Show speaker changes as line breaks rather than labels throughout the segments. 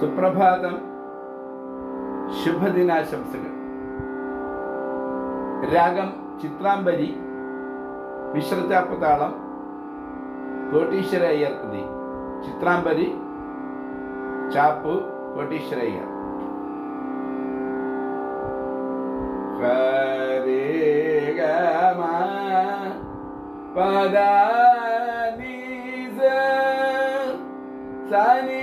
സുപ്രഭാതം ശുഭദിനാശംസകൾ രാഗം ചിത്രാംബരി മിശ്രചാപ്പതാളം കോട്ടീശ്വര അയ്യർ കൃതി ചിത്രാംബരി ചാപ്പ് കോട്ടീശ്വര അയ്യർ ഹരേ ഗമ പദ സനി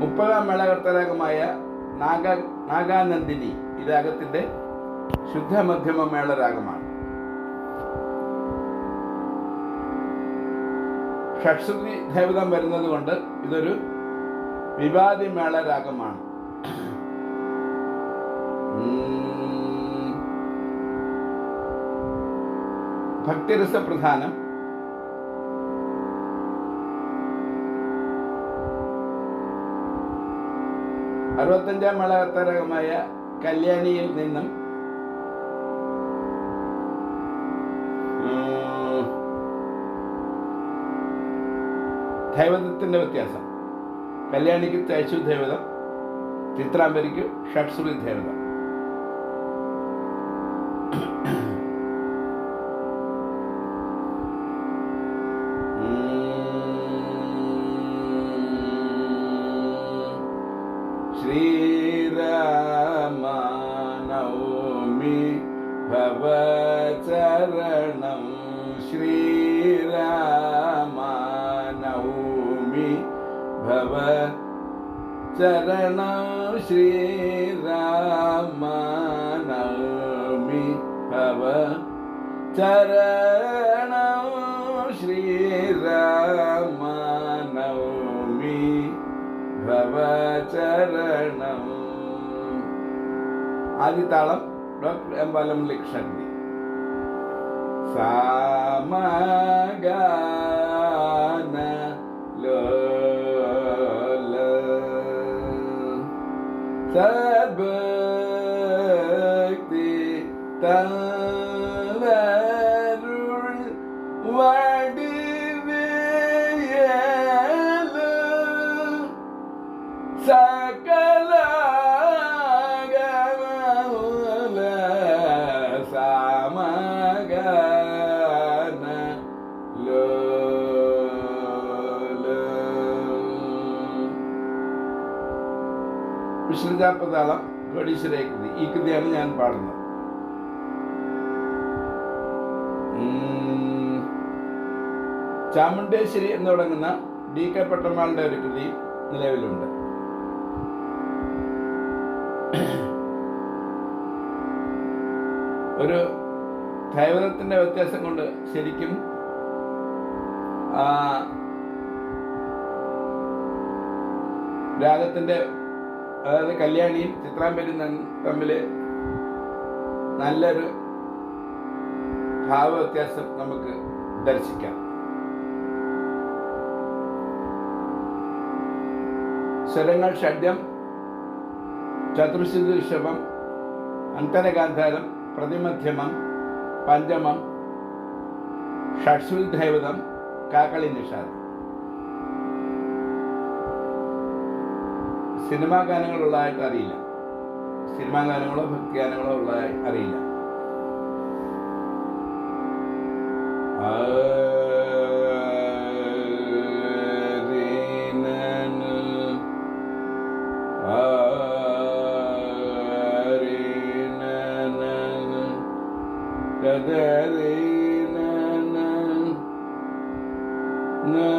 മുപ്പതാം മേളകർത്തരാഗമായ നാഗ നാഗാനന്ദിനി ഈ രാഗത്തിന്റെ ശുദ്ധമധ്യമ മേളരാഗമാണ് ഷഡ്ശ്രുതി ദേവതം വരുന്നത് കൊണ്ട് ഇതൊരു വിവാദി മേള രാഗമാണ് ഉം. അറുപത്തഞ്ചാം മേളകത്തരകമായ കല്യാണിയിൽ നിന്നും ദൈവതത്തിന്റെ വ്യത്യാസം. കല്യാണിക്ക് തേച്ചു ദേവതം ചിത്രാംബരിക്ക് ഷഡ്സുറി ദേവതം Sri Rama Naomi Bhavataranam Sri Rama Naomi Bhavataranam Sri Rama Naomi Bhavataranam ప్రణవచరణం ఆది తాళం డాక్టర్ ఎంబాలం లిక్షండి సామగాన లో స വിഷ്ണുജാപ്പതാളം കോടീശ്വര കൃതി ഈ കൃതിയാണ് ഞാൻ പാടുന്നത്. ചാമുണ്ടേശ്വരി എന്ന് തുടങ്ങുന്ന ഡി കെ പട്ടമാളുടെ ഒരു കൃതി നിലവിലുണ്ട്. ഒരു കൈവനത്തിന്റെ വ്യത്യാസം കൊണ്ട് ശരിക്കും ആ രാഗത്തിന്റെ അതായത് കല്യാണിയും ചിത്രാമ്പരിയും തമ്മിൽ നല്ലൊരു ഭാവ വ്യത്യാസം നമുക്ക് ദർശിക്കാം. സ്വരങ്ങൾ ഷഡ്യം ചതുർശുദ്ധ ഋഷഭം അന്തരഗാന്ധാരം പ്രതിമധ്യമം പഞ്ചമം ഷഡ്സുൽ കാക്കളി നിഷാദം. സിനിമാ ഗാനങ്ങളുള്ളതായിട്ട് അറിയില്ല. സിനിമാ ഗാനങ്ങളോ ഭക്തി ഗാനങ്ങളോ ഉള്ളതായി അറിയില്ല. na na na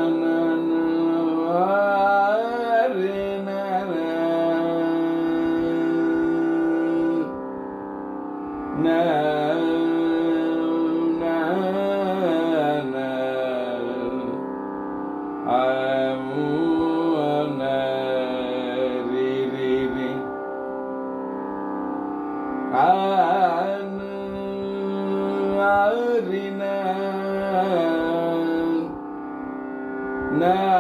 Rina. Nah.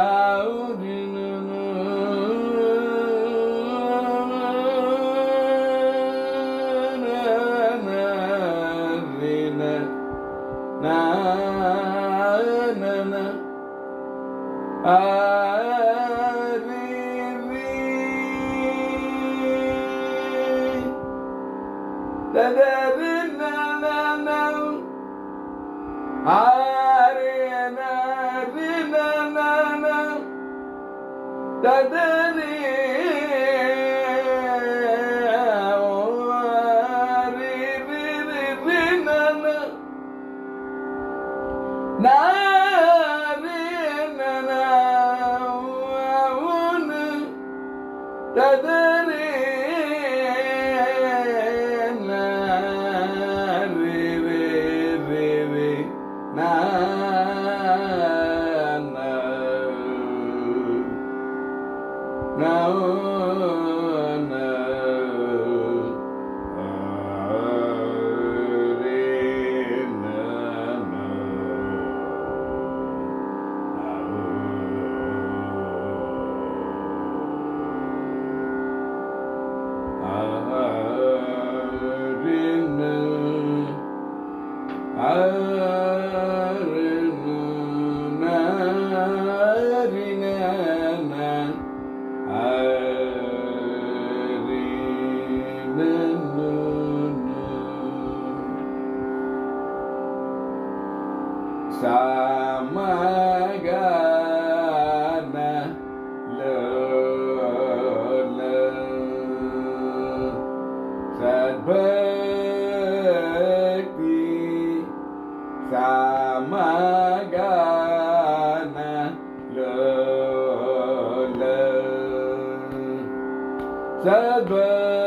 da da ما Tadba.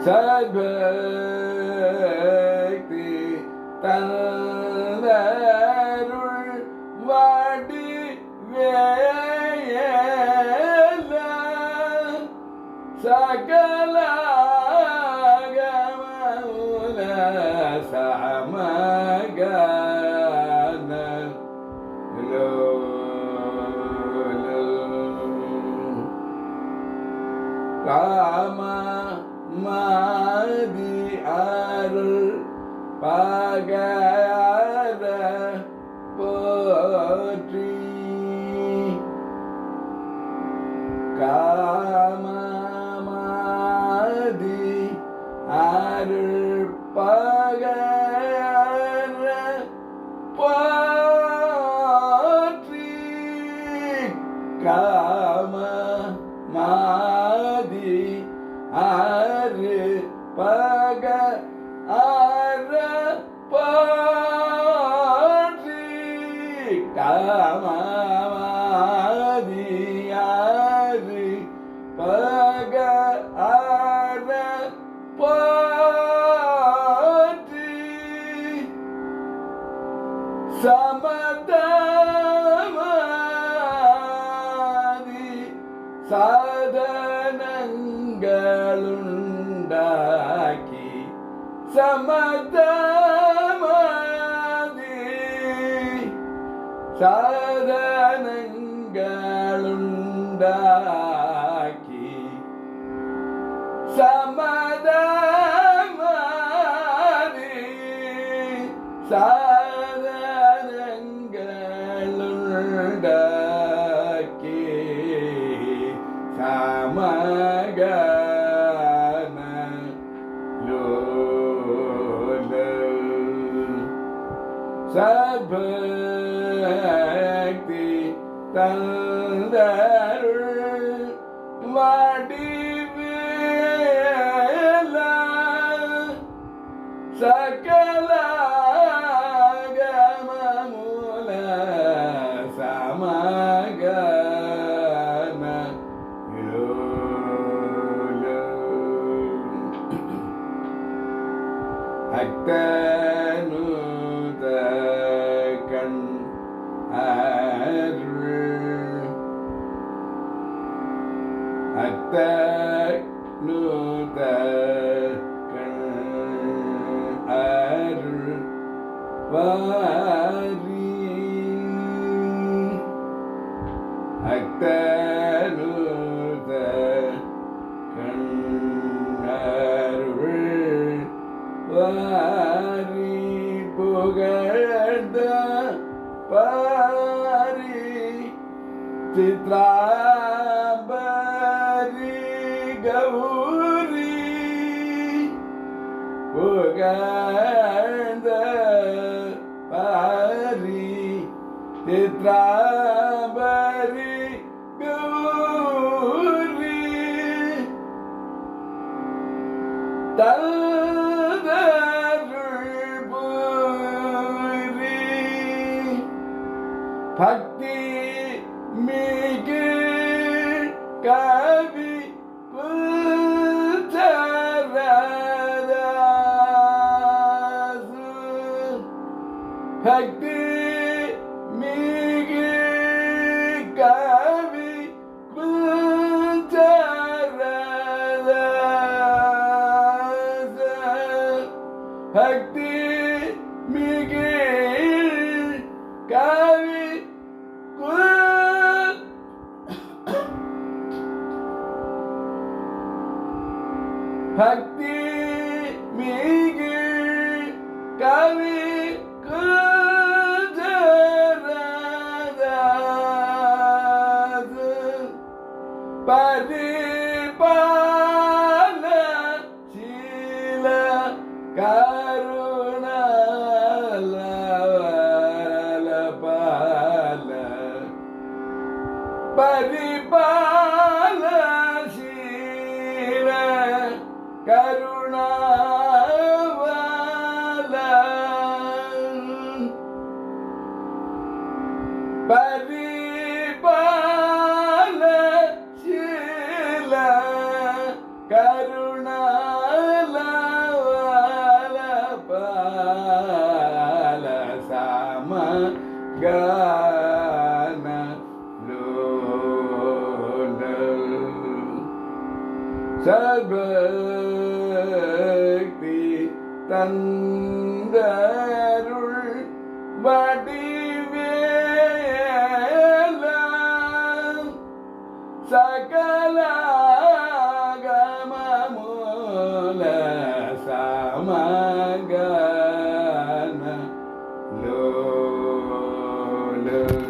சபக்தி தந்தருள் வாடி வேல சகலாகமூல சமகன ராமா மாதி அருள் பகர போற்றி. காமமாதி அருள் பகர போற்றி. காம மாதி ஆறு பக ஆ சாதனங்களுண்டாக்கி சமதமதி சாதனங்களுண்டாக்கி சமதமதி சா sabhakti tanda there pari titrambari gauri puganda pari titrambari भक्ति मिगे कवि भक्ति मिगे कवि भक्ति मिगे कवि ഭക്തി മിക് കവി പരിപാല ശീല കരുണാല പരിപാല Sarvakti Tanna and uh,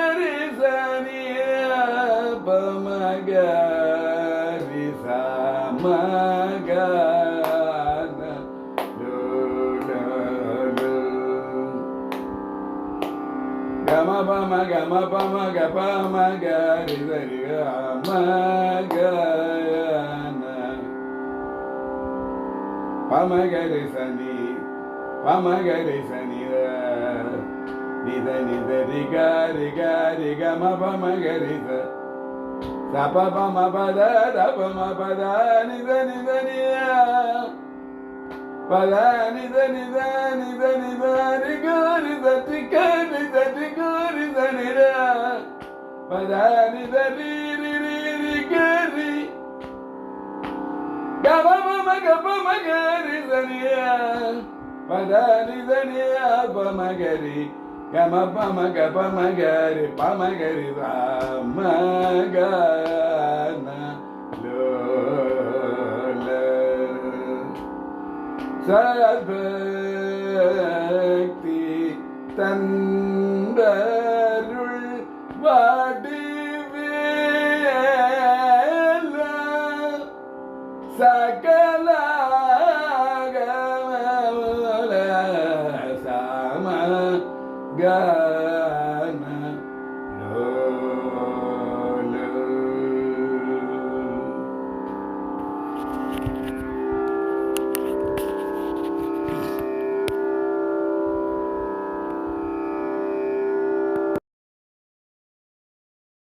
గమ పమ గమ పమ గ పమ గరి సరి గమ గన పమ గరి సని పమ గరి సని నిద నిద రి గారి గారి గమ పమ గరి స సప పమ పద దపమ పద నిద నిద నిద فلاني ذني ذاني ذني ذاني قولي ذاتي كاني ذاتي قولي ذني لا فلاني ذني ريري قولي قبا ماما قبا مقاري ذني فلاني ذني أبا مقاري كما بما قبا مقاري بما قاري ذا مقاري சபக்தி தந்தருள் வடிவேல சகல